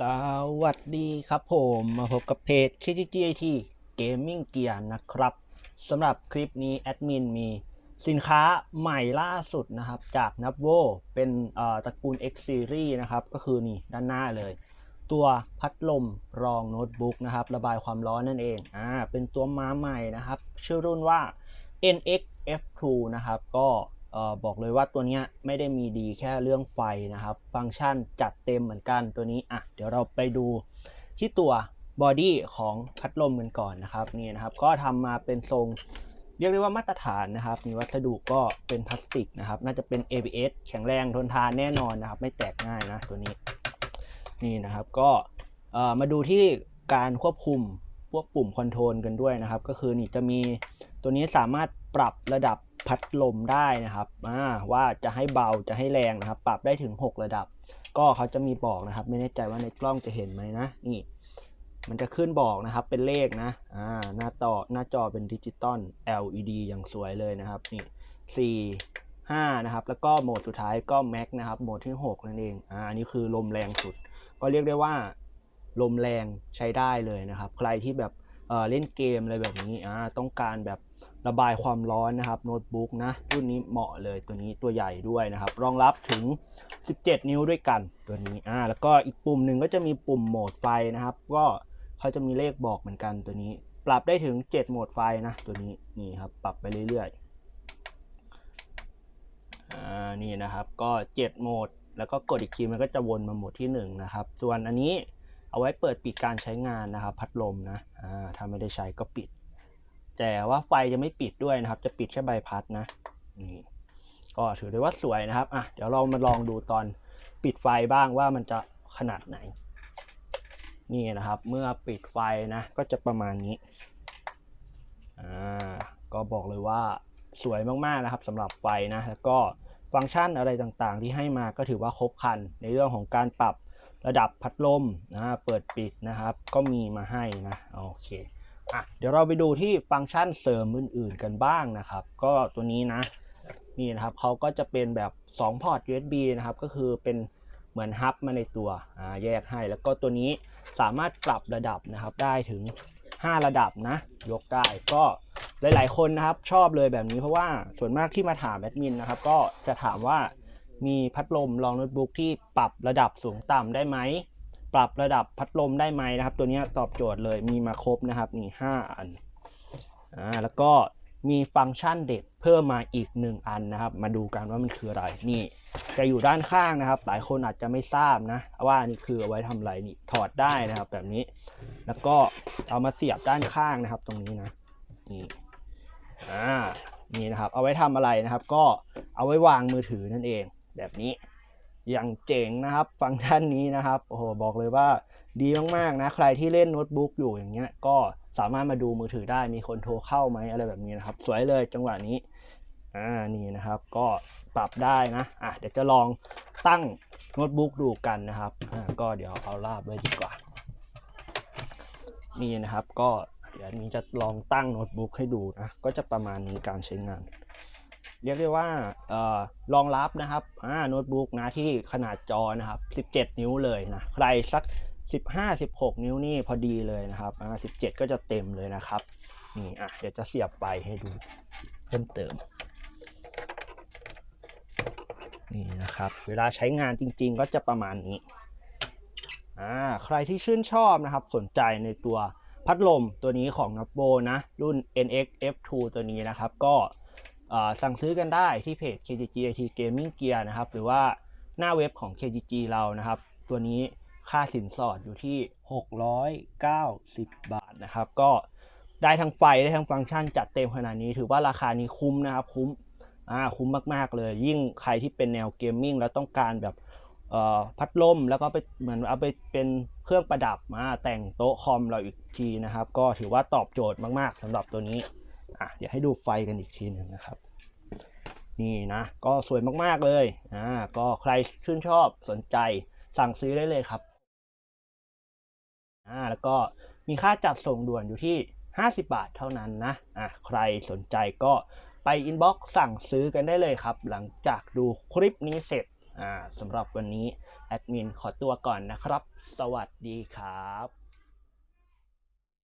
สวัสดีครับผมมาพบกับเพจ KGGIT Gaming Gear นะครับสำหรับคลิปนี้แอดมินมีสินค้าใหม่ล่าสุดนะครับ จาก n a v o เป็นตระกูล X Series นะครับ ก็คือนี่ด้านหน้าเลย ตัวพัดลมรองโน้ตบุ๊กนะครับ ระบายความร้อนนั่นเองอ่าเป็นตัวมาใหม่นะครับ ชื่อรุ่นว่า NX F2 นะครับ ก็ บอกเลยว่าตัวนี้ไม่ได้มีดีแค่เรื่องไฟนะครับ ฟังก์ชันจัดเต็มเหมือนกันตัวนี้อะเดี๋ยวเราไปดูที่ตัวบอดี้ของพัดลมกันก่อนนะครับนี่นะครับ ก็ทำมาเป็นทรงเรียกได้ว่ามาตรฐานนะครับ มีวัสดุก็เป็นพลาสติกนะครับ น่าจะเป็น ABS แข็งแรงทนทานแน่นอนนะครับ ไม่แตกง่ายนะตัวนี้นี่นะครับก็มาดูที่การควบคุมพวกปุ่มคอนโทรลกันด้วยนะครับ ก็คือนี่จะมีตัวนี้สามารถปรับระดับ พัดลมได้นะครับว่าจะให้เบาจะให้แรงนะครับ ปรับได้ถึง 6 ระดับ ก็เขาจะมีบอกนะครับ ไม่แน่ใจว่าในกล้องจะเห็นไหมนะนี่ มันจะขึ้นบอกนะครับเป็นเลขนะอ่าหน้าต่อหน้าจอเป็นดิจิตอล LED อย่างสวยเลยนะครับนี่สี่ห้านะครับแล้วก็โหมดสุดท้ายก็ Max นะครับโหมดที่ 6 นั่นเองอ่าอันนี้คือลมแรงสุด ก็เรียกได้ว่าลมแรงใช้ได้เลยนะครับ ใครที่แบบ เล่นเกมอะไรแบบนี้อ่าต้องการแบบระบายความร้อนนะครับโน้ตบุ๊กนะรุ่นนี้เหมาะเลยตัวนี้ตัวใหญ่ด้วยนะครับ รองรับถึง 17 นิ้วด้วยกันตัวนี้อ่าแล้วก็อีกปุ่มหนึ่งก็จะมีปุ่มโหมดไฟนะครับ ก็เขาจะมีเลขบอกเหมือนกันตัวนี้ ปรับได้ถึง 7 โหมดไฟนะตัวนี้นี่ครับปรับไปเรื่อยๆอ่านี่นะครับก็ 7 โหมด แล้วก็กดอีกทีมันก็จะวนมาโหมดที่ 1 นะครับ ส่วนอันนี้ เอาไว้เปิดปิดการใช้งานนะครับ พัดลมนะถ้าไม่ได้ใช้ก็ปิด แต่ว่าไฟจะไม่ปิดด้วยนะครับ จะปิดแค่ใบพัดนะนี่ก็ถือได้ว่าสวยนะครับอะเดี๋ยวเรามาลองดูตอนปิดไฟบ้างว่ามันจะขนาดไหน นี่นะครับ เมื่อปิดไฟนะ ก็จะประมาณนี้อ่าก็บอกเลยว่าสวยมากๆนะครับสำหรับไฟนะแล้วก็ฟังก์ชันอะไรต่างๆ ที่ให้มาก็ถือว่าครบครันในเรื่องของการปรับ ระดับพัดลมนะเปิดปิดนะครับ ก็มีมาให้นะโอเคอะเดี๋ยวเราไปดูที่ฟังก์ชันเสริมอื่น ๆ กันบ้างนะครับ ก็ตัวนี้นะนี่นะครับเขาก็จะเป็นแบบ2พอร์ต USB นะครับ ก็คือเป็นเหมือนฮับมาในตัวอ่าแยกให้ แล้วก็ตัวนี้สามารถปรับระดับนะครับได้ถึง 5 ระดับนะ ยกได้ก็หลาย ๆ คนนะครับชอบเลยแบบนี้เพราะว่าส่วนมากที่มาถามแอดมินนะครับ ก็จะถามว่า มีพัดลมรองโน้ตบุ๊กที่ปรับระดับสูงต่ำได้ไหม ปรับระดับพัดลมได้ไหมนะครับ ตัวนี้ตอบโจทย์เลยมีมาครบนะครับนี่5อันอ่าแล้วก็มีฟังก์ชันเด็ดเพิ่มมาอีก 1 อันนะครับ มาดูกันว่ามันคืออะไรนี่จะอยู่ด้านข้างนะครับ หลายคนอาจจะไม่ทราบนะ ว่านี่คือเอาไว้ทำอะไรนี่ถอดได้นะครับ แบบนี้ แล้วก็เอามาเสียบด้านข้างนะครับ ตรงนี้นะนี่อ่านี่นะครับ เอาไว้ทำอะไรนะครับ ก็เอาไว้วางมือถือนั่นเอง แบบนี้อย่างเจ๋งนะครับ ฟังก์ชันนี้นะครับโอ้โหบอกเลยว่าดีมากๆนะ ใครที่เล่นโน้ตบุ๊กอยู่อย่างเงี้ย ก็สามารถมาดูมือถือได้มีคนโทรเข้าไหมอะไรแบบนี้นะครับ สวยเลยจังหวะนี้อ่านี่นะครับ ก็ปรับได้นะอะเดี๋ยวจะลองตั้งโน้ตบุ๊กดูกันนะครับอ่าก็เดี๋ยวเอาลาบไว้ดีกว่า นี่นะครับก็เดี๋ยวนี้จะลองตั้งโน้ตบุ๊กให้ดูนะก็จะประมาณนี้การใช้งาน เรียกได้ว่าออรองรับนะครับโน้ตบุ๊กนะที่ขนาดจอนะครับ 17 นิ้วเลยนะ ใครสัก 15 16 นิ้วนี่พอดีเลยนะครับ17 ก็จะเต็มเลยนะครับ นี่อะเดี๋ยวจะเสียบไปให้ดูเพิ่มเติม นี่นะครับ เวลาใช้งานจริงๆ ก็จะประมาณนี้อ่าใครที่ชื่นชอบนะครับ สนใจในตัวพัดลมตัวนี้ของ n a b o นะ รุ่น NX F2 ตัวนี้นะครับ ก็ สั่งซื้อกันได้ที่เพจ KGG IT Gaming Gear นะครับ หรือว่าหน้าเว็บของ KGG เรานะครับ ตัวนี้ค่าสินสอดอยู่ที่ 690 บาทนะครับ ก็ได้ทั้งไฟได้ทั้งฟังก์ชันจัดเต็มขนาดนี้ ถือว่าราคานี้คุ้มนะครับ คุ้มอ่าคุ้มมาก ๆ เลย ยิ่งใครที่เป็นแนวเกมมิ่งแล้วต้องการแบบอ่อพัดลมแล้วก็ไปเหมือนเอาไปเป็นเครื่องประดับมาแต่งโต๊ะคอมเราอีกทีนะครับ ก็ถือว่าตอบโจทย์มาก ๆสำหรับตัวนี้ อะเดี๋ยวให้ดูไฟกันอีกทีหนึ่งนะครับ นี่นะ ก็สวยมากๆเลยอ่าก็ใครชื่นชอบสนใจสั่งซื้อได้เลยครับอ่าแล้วก็มีค่าจัดส่งด่วนอยู่ที่ 50 บาทเท่านั้นนะอะใครสนใจก็ไปอินบ็อกซ์สั่งซื้อกันได้เลยครับ หลังจากดูคลิปนี้เสร็จอ่าสำหรับวันนี้ แอแอดมินขอตัวก่อนนะครับ สวัสดีครับ